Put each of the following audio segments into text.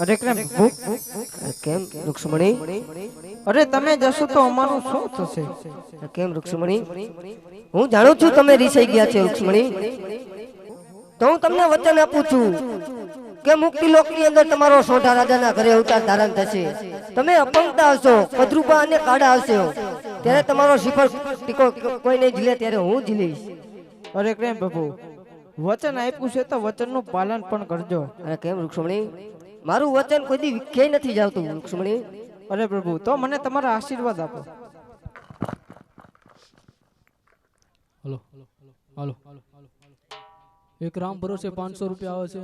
અરે કેમ ભૂખ? કેમ રુક્ષમણી? અરે તમે જશો તો અમારું શું થશે? કેમ રુક્ષમણી? હું જાણું છું તમે રીસાઈ ગયા છે રુક્ષમણી. તો હું તમને વચન આપું છું કે મુક્તિ લોકની અંદર તમારો સોઢા રાજાના ઘરે અવતાર ધારણ થશે. તમે અપંગતા હશો કદરૂપા અને કાઢા હશો. ત્યારે તમારો શિખર ટીકો કોઈ નહીં ઝીલે ત્યારે હું ઝીલીશ. અરે કેમ પ્રભુ વચન આપ્યું છે તો વચનનું પાલન પણ કરજો. અરે કેમ રૂક્ષ્મણી? મારું વચન કોઈ દી વિખ્યાય નથી જાવતું લક્ષ્મણી અરે પ્રભુ તો મને તમારા આશીર્વાદ આપો. Hello hello. એક રામ ભરોસે પાંચસો રૂપિયા આવે છે.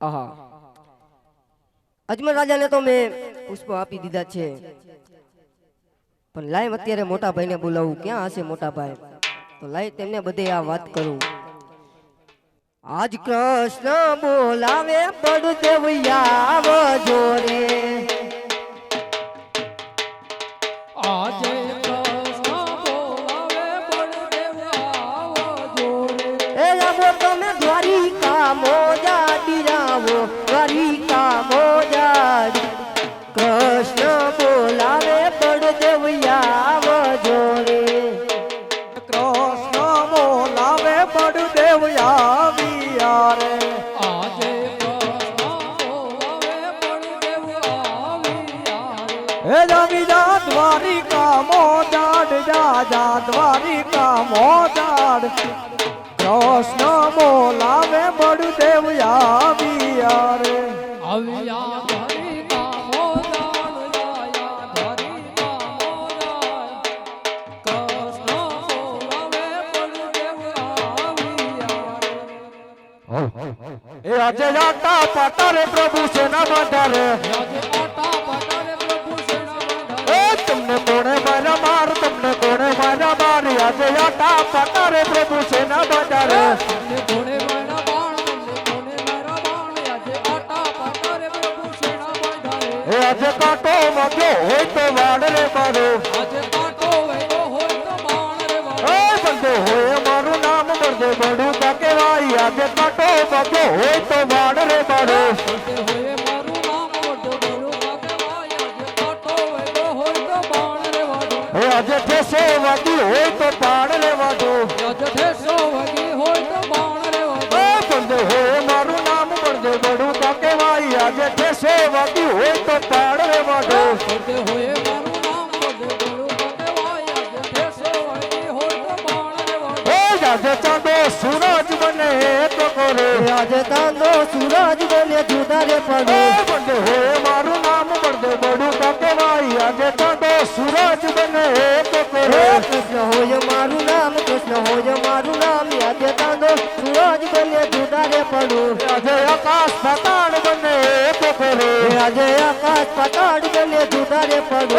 આહા. અજમલ રાજાને તો મેં પુષ્પ આપી દીધા છે. પણ લાઈવ અત્યારે મોટા ભાઈને બોલાવું ક્યાં હશે મોટા ભાઈ તો લાય તેમને બધે આ વાત કરું. આજ કૃષ્ણ બોલાવે પડદેવયા જોરે. આજે કૃષ્ણ બોલાવે બળદેવ આવ જોરે. એ આવો તમે દ્વારિકા મોજા દિરાવો દ્વારિકા હે જમીજા દ્વારિકા મોજાડ જા જા દ્વારિકા મોજાડ કૃષ્ણ બોલાવે બળદેવ આવ્યા એ આજે જાતા પાતારે પ્રભુ સેના આજે પટારે તમને કોણે મારા માર તમને કોણે મારા માર આજે જાતા પાતારે પ્રભુ સેના બાંધારે તમને કોણે મારા બાણ તમને કોણે મારા બાણ આજે આટા પટારે પ્રભુ સેના બંધારે એ આજે કાટો વાગ્યો હોય તો વાડ રે મારો. આજે કાંટો વેલો હોય તો બાણ રે એ વાળો બંધો હોય મારું નામ બળદે બડું કા કહેવાય આજે કાટો વાગ્યો હોય તો વાડ રે મારો. બોલતે હોય ઠેસો વાગ્યું હોય તો પાડ લેવા દો. આજે ઠેસો વગી હોય તો બાણ રે એ વાળો બંધો હોય મારું નામ બળદે બડું કા કહેવાય આજે ઠેસો વાગ્યું હોય તો પાડ મારું નામ આજે તો બાણ આજે ચાંદો સૂરજ બને એક કરે. આજે તાંદો સૂરજ બને જુદા રે પડે. બંધો આજે તો સુરજ બને કૃષ્ણ હોય મારું નામ કૃષ્ણ હોય મારું નામ આજે તાંદો સુરજ બને જુદારે પડું. આજે આકાશ પતાડ બને એક કરે. આજે આકાશ પતાડ બને જુદારે પડું.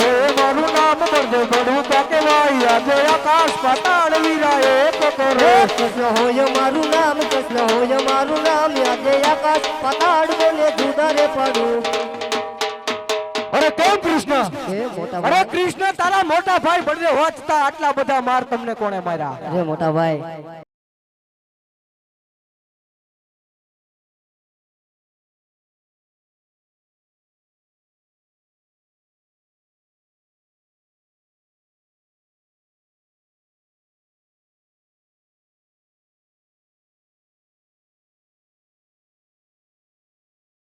હે મારું નામ બળદે બડું કા ભાઈ આજે આકાશ પતાડ વીરા એક કરે. કૃષ્ણ હોય મારું નામ કૃષ્ણ હોય મારું નામ આજે આકાશ પતાડ બને જુદા અરે કૃષ્ણ તારા મોટા ભાઈ બળદે વાંચતા આટલા બધા માર તમને કોણે માર્યા? અરે મોટા ભાઈ